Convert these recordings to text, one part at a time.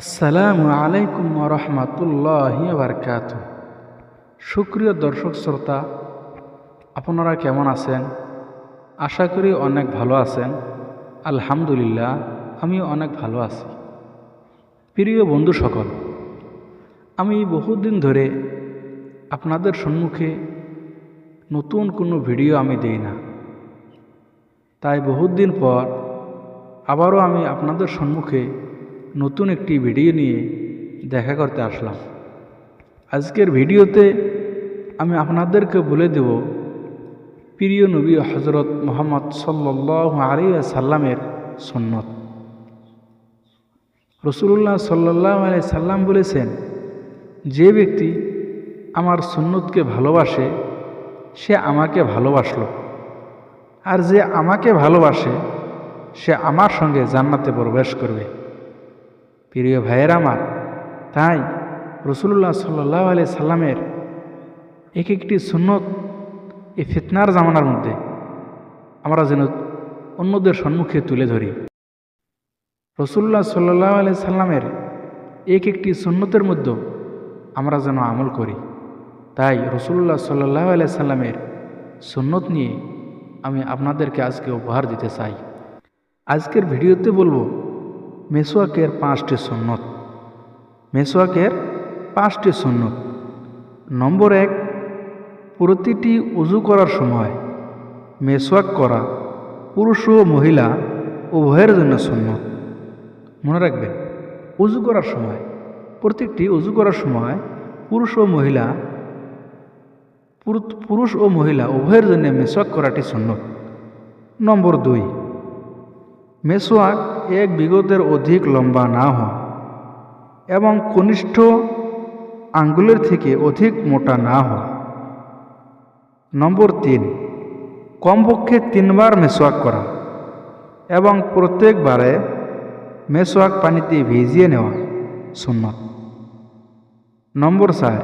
আসসালামু আলাইকুম রহমতুল্লাহ বারকাত সুপ্রিয় দর্শক শ্রোতা, আপনারা কেমন আছেন? আশা করি অনেক ভালো আছেন। আলহামদুলিল্লাহ আমি অনেক ভালো আছি। প্রিয় বন্ধু সকল, আমি বহুদিন ধরে আপনাদের সম্মুখে নতুন কোনো ভিডিও আমি দেই না। তাই বহুদিন পর আবারও আমি আপনাদের সম্মুখে নতুন একটি ভিডিও নিয়ে দেখা করতে আসলাম। আজকের ভিডিওতে আমি আপনাদেরকে বলে দেব, প্রিয় নবী হজরত মোহাম্মদ সাল্লাহ আলী সাল্লামের সন্ন্যত রসুল্লাহ সাল্লাহ আলি সাল্লাম বলেছেন, যে ব্যক্তি আমার সুন্নতকে ভালোবাসে, সে আমাকে ভালোবাসলো। আর যে আমাকে ভালোবাসে, সে আমার সঙ্গে জান্নাতে প্রবেশ করবে। প্রিয় ভাইয়ের আমার, তাই রসুল্লাহ সাল্লাহ আলি সাল্লামের এক একটি সুন্নত এই ফিতনার জামানার মধ্যে আমরা যেন অন্যদের সম্মুখে তুলে ধরি। রসুল্লাহ সাল্লাহ আলি সাল্লামের এক একটি সুন্নতের মধ্যে আমরা যেন আমল করি। তাই রসুল্লাহ সাল্লাহ আলি সাল্লামের সুন্নত নিয়ে আমি আপনাদেরকে আজকে উপহার দিতে চাই। আজকের ভিডিওতে বলব মেসোয়াকের পাঁচটি সুন্নত। মেসোয়াকের পাঁচটি সুন্নত। নম্বর এক, প্রতিটি উজু করার সময় মেসোয়াক করা পুরুষ ও মহিলা উভয়ের জন্য সুন্নত। মনে রাখবেন, উজু করার সময়, প্রত্যেকটি উজু করার সময় পুরুষ ও মহিলা পুরুষ ও মহিলা উভয়ের জন্য মেসোয়াক করাটি সুন্নত। নম্বর দুই, মেসোয়াক এক বিগতের অধিক লম্বা না হয় এবং কনিষ্ঠ আঙ্গুলের থেকে অধিক মোটা না হয় নম্বর তিন, কমপক্ষে তিনবার মেসোয়াক করা, এবং প্রত্যেকবারে মেসোয়াক পানিতে ভিজিয়ে নেওয়া শূন্য নম্বর চার,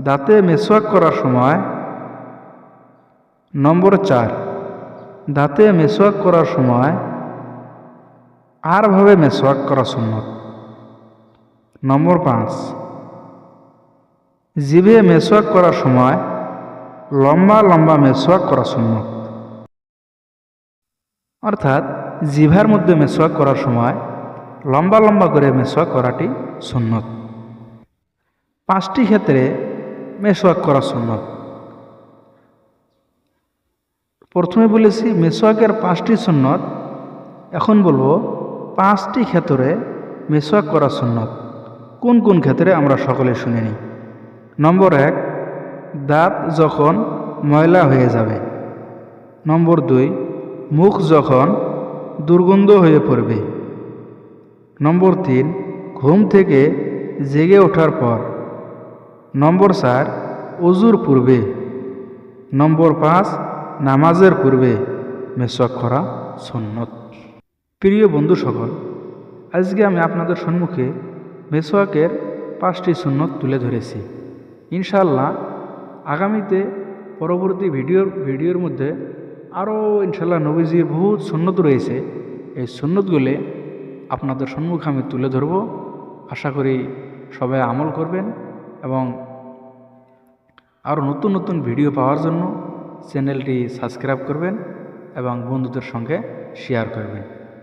দাঁতে মেসোয়াক করার সময়। নম্বর চার, দাঁতে মেসোয়াক করার সময় আরভাবে মেসোয়াক করা সুন্নত। নম্বর পাঁচ, জিভে মেসোয়াক করার সময় লম্বা লম্বা মেসোয়াক করা সুন্নত। অর্থাৎ জিভার মধ্যে মেসোয়াক করার সময় লম্বা লম্বা করে মেসোয়াক করাটি সুন্নত। পাঁচটি ক্ষেত্রে মেসোয়াক করা সুন্নত। প্রথমে বলেছি মেসোয়াকের পাঁচটি সুন্নত এখন বলব পাঁচটি ক্ষেত্রে মেসোয়াক করা সুন্নত। কোন কোন ক্ষেত্রে আমরা সকলে শুনে নিই নম্বর এক, দাঁত যখন ময়লা হয়ে যাবে। নম্বর দুই, মুখ যখন দুর্গন্ধ হয়ে পড়বে। নম্বর তিন, ঘুম থেকে জেগে ওঠার পর। নম্বর চার অজুর পূর্বে। নম্বর পাঁচ, নামাজের পূর্বে মেসোয়াক করা সুন্নত। প্রিয় বন্ধু সকল, আজকে আমি আপনাদের সম্মুখে মেসোয়াকের পাঁচটি সুন্নত তুলে ধরেছি। ইনশাল্লাহ আগামীতে পরবর্তী ভিডিওর ভিডিওর মধ্যে আরও ইনশাল্লাহ নবীজির বহুত সুন্নত রয়েছে। এই সুন্নতগুলি আপনাদের সম্মুখে আমি তুলে ধরব। আশা করি সবাই আমল করবেন এবং আরও নতুন নতুন ভিডিও পাওয়ার জন্য চ্যানেলটি সাবস্ক্রাইব করবেন এবং বন্ধুদের সঙ্গে শেয়ার করবেন।